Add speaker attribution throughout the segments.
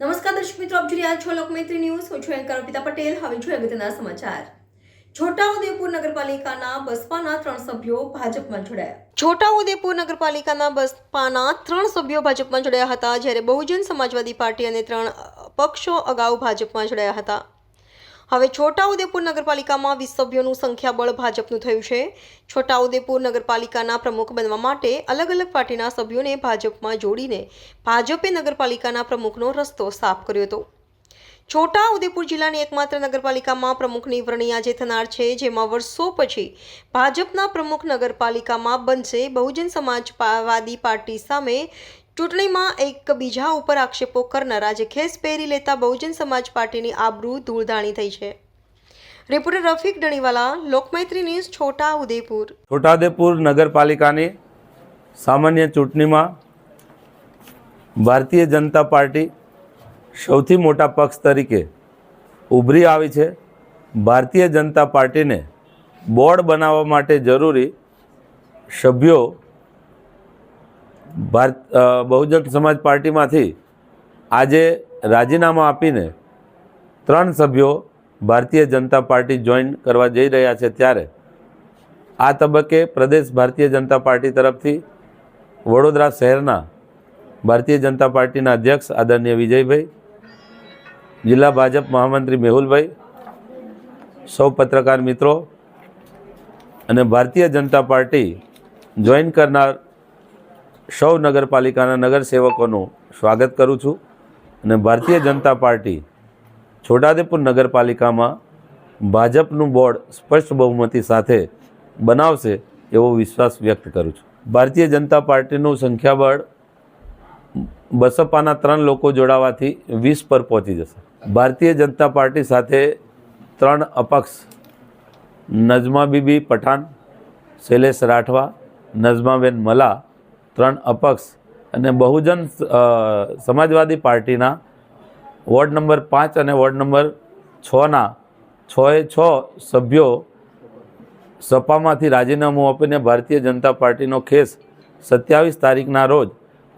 Speaker 1: નમસ્કાર દર્શક મિત્રો, આપ જોઈ રહ્યા છો લોકમૈત્રી ન્યૂઝ. હું છું એન્કર અર્પિતા પટેલ. હવે જોઈએ અગત્યના સમાચાર. છોટાઉદેપુર નગરપાલિકાના બસપાના ત્રણ સભ્યો ભાજપમાં જોડાયા. છોટાઉદેપુર નગરપાલિકાના બસપાના ત્રણ સભ્યો ભાજપમાં જોડાયા હતા, જ્યારે બહુજન સમાજવાદી પાર્ટી અને ત્રણ પક્ષો અગાઉ ભાજપમાં જોડાયા હતા. હવે છોટાઉદેપુર નગરપાલિકામાં વીસ સભ્યોનું સંખ્યાબળ ભાજપનું થયું છે. છોટાઉદેપુર નગરપાલિકાના પ્રમુખ બનવા માટે અલગ અલગ પાર્ટીના સભ્યોને ભાજપમાં જોડીને ભાજપે નગરપાલિકાના પ્રમુખનો રસ્તો સાફ કર્યો હતો. છોટા ઉદેપુર જિલ્લાની એકમાત્ર નગરપાલિકામાં પ્રમુખની વરણી આજે થનાર છે, જેમાં વર્ષો પછી ભાજપના પ્રમુખ નગરપાલિકામાં બનશે બહુજન સમાજવાદી પાર્ટી સામે ચૂંટણીમાં એકબીજા ઉપર આક્ષેપો કરનારા જે ખેસ પહેરી લેતા બહુજન સમાજ પાર્ટીની આબરૂ ધૂળધાણી થઈ છે. Reporter Rafiq Daniwala, Lokmaitri news, Chhota Udepur.
Speaker 2: Chhota Udepur નગરપાલિકાની સામાન્ય ચૂંટણીમાં ભારતીય જનતા પાર્ટી સૌથી મોટા પક્ષ તરીકે ઉભરી આવી છે. ભારતીય જનતા પાર્ટીને બોર્ડ બનાવવા માટે જરૂરી સભ્યો ભારત બહુજન સમાજ પાર્ટીમાંથી આજે રાજીનામા આપીને ત્રણ સભ્યો ભારતીય જનતા પાર્ટી જોઈન કરવા જઈ રહ્યા છે ત્યારે આ તબક્કે પ્રદેશ ભારતીય જનતા પાર્ટી તરફથી વડોદરા શહેરના ભારતીય જનતા પાર્ટીના અધ્યક્ષ આદરણીય વિજયભાઈ, જિલ્લા ભાજપ મહામંત્રી મેહુલભાઈ, સૌ પત્રકાર મિત્રો અને ભારતીય જનતા પાર્ટી જોઈન કરનાર સૌ નગરપાલિકાના નગરસેવકોનું સ્વાગત કરું છું અને ભારતીય જનતા પાર્ટી છોટાદેપુર નગરપાલિકામાં ભાજપનું બોર્ડ સ્પષ્ટ બહુમતી સાથે બનાવશે એવો વિશ્વાસ વ્યક્ત કરું છું. ભારતીય જનતા પાર્ટીનું સંખ્યાબળ બસપાના ત્રણ લોકો જોડાવાથી વીસ પર પહોંચી જશે. ભારતીય જનતા પાર્ટી સાથે ત્રણ અપક્ષ નજમા બીબી પઠાણ, શૈલેષ રાઠવા, નજમાબેન મલા ત્રણ અપક્ષ અને બહુજન સમાજવાદી પાર્ટીના વોર્ડ નંબર પાંચ અને વોર્ડ નંબર છના છએ છ સભ્યો સપામાંથી રાજીનામું આપીને ભારતીય જનતા પાર્ટીનો કેસ સત્યાવીસ તારીખના રોજ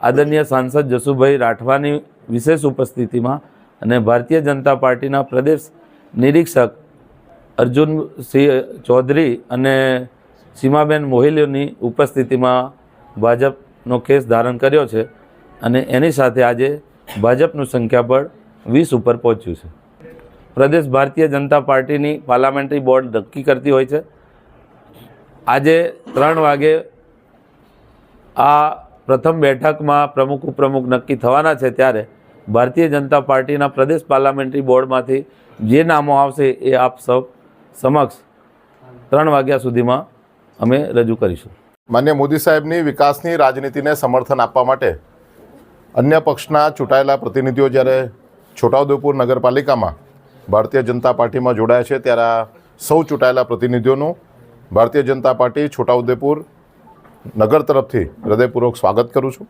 Speaker 2: આદરણીય સાંસદ જસુભાઈ રાઠવાની વિશેષ ઉપસ્થિતિમાં અને ભારતીય જનતા પાર્ટીના પ્રદેશ નિરીક્ષક અર્જુનસિંહ ચૌધરી અને સીમાબેન મોહિલીઓની ઉપસ્થિતિમાં ભાજપનો કેસ ધારણ કર્યો છે અને એની સાથે આજે ભાજપનું સંખ્યાબળ વીસ ઉપર પહોંચ્યું છે. પ્રદેશ ભારતીય જનતા પાર્ટીની પાર્લામેન્ટરી બોર્ડ નક્કી કરતી હોય છે. આજે ત્રણ વાગે આ પ્રથમ બેઠકમાં પ્રમુખ ઉપપ્રમુખ નક્કી થવાના છે ત્યારે ભારતીય જનતા પાર્ટીના પ્રદેશ પાર્લામેન્ટરી બોર્ડમાંથી જે નામો આવશે એ આપ સૌ સમક્ષ ત્રણ વાગ્યા સુધીમાં અમે રજૂ કરીશું.
Speaker 3: માન્ય મોદી સાહેબની વિકાસની રાજનીતિને સમર્થન આપવા માટે અન્ય પક્ષના ચૂંટાયેલા પ્રતિનિધિઓ જ્યારે છોટાઉદેપુર નગરપાલિકામાં ભારતીય જનતા પાર્ટીમાં જોડાયા છે, ત્યારે સૌ ચૂંટાયેલા પ્રતિનિધિઓનું ભારતીય જનતા પાર્ટી છોટાઉદેપુર નગર તરફથી હૃદયપૂર્વક સ્વાગત કરું છું.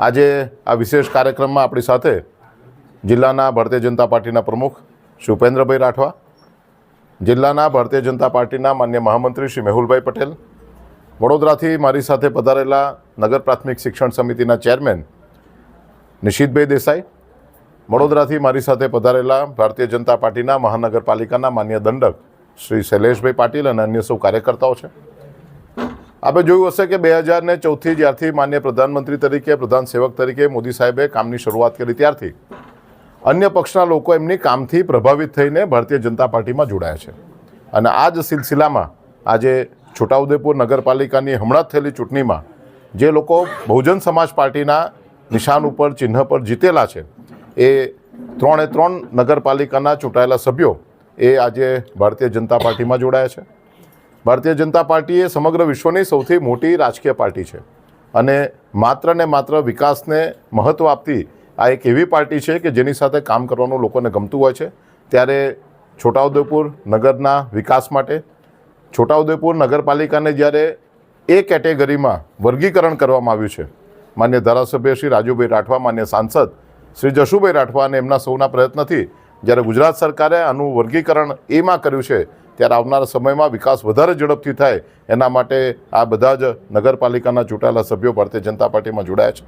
Speaker 3: આજે આ વિશેષ કાર્યક્રમમાં આપણી સાથે જિલ્લાના ભારતીય જનતા પાર્ટીના પ્રમુખ શ્રી ઉપેન્દ્રભાઈ રાઠવા, જિલ્લાના ભારતીય જનતા પાર્ટીના માન્ય મહામંત્રી શ્રી મેહુલભાઈ પટેલ વડોદરાથી મારી સાથે પધારેલા નગર પ્રાથમિક શિક્ષણ સમિતિના ચેરમેન નિશિતભાઈ દેસાઈ, વડોદરાથી મારી સાથે પધારેલા ભારતીય જનતા પાર્ટીના મહાનગરપાલિકાના માન્ય દંડક શ્રી શૈલેષભાઈ પાટીલ અને અન્ય સૌ કાર્યકર્તાઓ છે. આપણે જોયું હશે કે બે હજાર ને ચૌદથી જ્યારથી માન્ય પ્રધાનમંત્રી તરીકે, પ્રધાન સેવક તરીકે મોદી સાહેબે કામની શરૂઆત કરી ત્યારથી અન્ય પક્ષના લોકો એમની કામથી પ્રભાવિત થઈને ભારતીય જનતા પાર્ટીમાં જોડાયા છે. અને આ જ સિલસિલામાં આજે છોટાઉદેપુર નગરપાલિકાની હમણાં થયેલી ચૂંટણીમાં જે લોકો બહુજન સમાજ પાર્ટીના નિશાન ઉપર ચિહ્ન પર જીતેલા છે, એ ત્રણે ત્રણ નગરપાલિકાના ચૂંટાયેલા સભ્યો એ આજે ભારતીય જનતા પાર્ટીમાં જોડાયા છે. ભારતીય જનતા પાર્ટી એ સમગ્ર વિશ્વની સૌથી મોટી રાજકીય પાર્ટી છે અને માત્ર ને માત્ર વિકાસને મહત્ત્વ આપતી આ એક એવી પાર્ટી છે કે જેની સાથે કામ કરવાનું લોકોને ગમતું હોય છે. ત્યારે છોટાઉદેપુર નગરના વિકાસ માટે છોટાઉદેપુર નગરપાલિકાને જ્યારે એ કેટેગરીમાં વર્ગીકરણ કરવામાં આવ્યું છે, માન્ય ધારાસભ્ય શ્રી રાજુભાઈ રાઠવા, માન્ય સાંસદ શ્રી જશુભાઈ રાઠવા અને એમના સૌના પ્રયત્નથી જ્યારે ગુજરાત સરકારે આનું વર્ગીકરણ એમાં કર્યું છે, ત્યારે આવનારા સમયમાં વિકાસ વધારે ઝડપથી થાય એના માટે આ બધા જ નગરપાલિકાના ચૂંટાયેલા સભ્યો ભારતીય જનતા પાર્ટીમાં જોડાયા છે.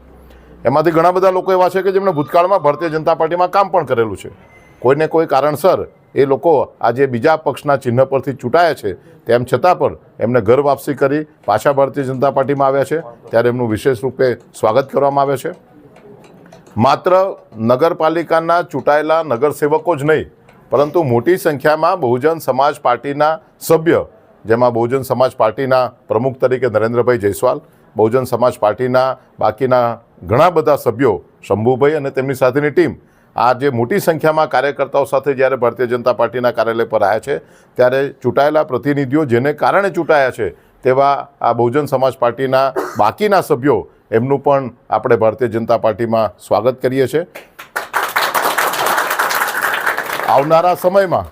Speaker 3: એમાંથી ઘણા બધા લોકો એવા છે કે જેમણે ભૂતકાળમાં ભારતીય જનતા પાર્ટીમાં કામ પણ કરેલું છે. કોઈને કોઈ કારણસર એ લોકો આજે બીજા પક્ષના ચિહ્ન પરથી ચૂંટાયા છે, તેમ છતાં પણ એમને ઘર વાપસી કરી પાછા ભારતીય જનતા પાર્ટીમાં આવ્યા છે. ત્યારે એમનું વિશેષ રૂપે સ્વાગત કરવામાં આવે છે. માત્ર નગરપાલિકાના ચૂંટાયેલા નગરસેવકો જ નહીં, પરંતુ મોટી સંખ્યામાં બહુજન સમાજ પાર્ટીના સભ્ય, જેમાં બહુજન સમાજ પાર્ટીના પ્રમુખ તરીકે નરેન્દ્રભાઈ જયસ્વાલ, બહુજન સમાજ પાર્ટીના બાકીના ઘણા બધા સભ્યો, શંભુભાઈ અને તેમની સાથેની ટીમ આ જે મોટી સંખ્યામાં કાર્યકર્તાઓ સાથે જ્યારે ભારતીય જનતા પાર્ટીના કાર્યાલય પર આવ્યા છે, ત્યારે ચૂંટાયેલા પ્રતિનિધિઓ જેને કારણે ચૂંટાયા છે, તેવા આ બહુજન સમાજ પાર્ટીના બાકીના સભ્યો, એમનું પણ આપણે ભારતીય જનતા પાર્ટીમાં સ્વાગત કરીએ છીએ. આવનારા સમયમાં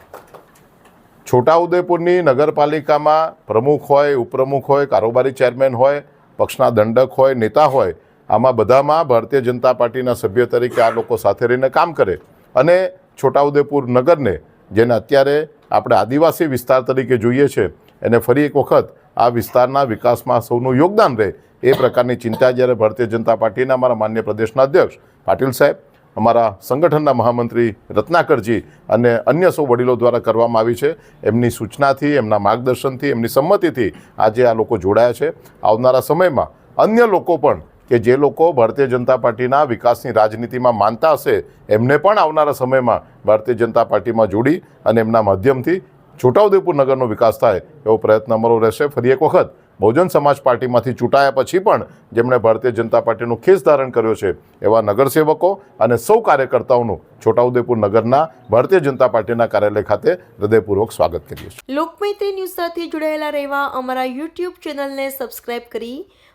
Speaker 3: છોટાઉદેપુરની નગરપાલિકામાં પ્રમુખ હોય, ઉપપ્રમુખ હોય, કારોબારી ચેરમેન હોય, પક્ષના દંડક હોય, નેતા હોય આમાં બધામાં ભારતીય જનતા પાર્ટીના સભ્ય તરીકે આ લોકો સાથે રહીને કામ કરે અને છોટાઉદેપુર નગરને, જેને અત્યારે આપણે આદિવાસી વિસ્તાર તરીકે જોઈએ છે, એને ફરી એક વખત આ વિસ્તારના વિકાસમાં સૌનું યોગદાન રહે એ પ્રકારની ચિંતા જ્યારે ભારતીય જનતા પાર્ટીના અમારા માન્ય પ્રદેશના અધ્યક્ષ પાટીલ સાહેબ, અમારા સંગઠનના મહામંત્રી રત્નાકરજી અને અન્ય સૌ વડીલો દ્વારા કરવામાં આવી છે, એમની સૂચનાથી, એમના માર્ગદર્શનથી, એમની સંમતિથી આજે આ લોકો જોડાયા છે. આવનારા સમયમાં અન્ય લોકો પણ કે જે લોકો ભારતીય જનતા પાર્ટીના વિકાસની રાજનીતિમાં માનતા હશે, એમને પણ આવનારા સમયમાં ભારતીય જનતા પાર્ટીમાં જોડી અને એમના માધ્યમથી છોટાઉદેપુર નગરનો વિકાસ થાય એવો પ્રયત્ન અમારો રહેશે. ફરી એક વખત બહુજન સમાજ પાર્ટીમાંથી ચૂંટાયા પછી પણ જેમણે ભારતીય જનતા પાર્ટીનું ખેસ ધારણ કર્યો છે, એવા નગરસેવકો અને સૌ કાર્યકર્તાઓનું છોટાઉદેપુર નગરના ભારતીય જનતા પાર્ટીના કાર્યાલય ખાતે હૃદયપૂર્વક સ્વાગત કરીએ છીએ.
Speaker 1: લોકમૈત્રી ન્યૂઝ સાથે જોડાયેલા રહેવા અમારા યુટ્યુબ ચેનલને સબસ્ક્રાઇબ કરી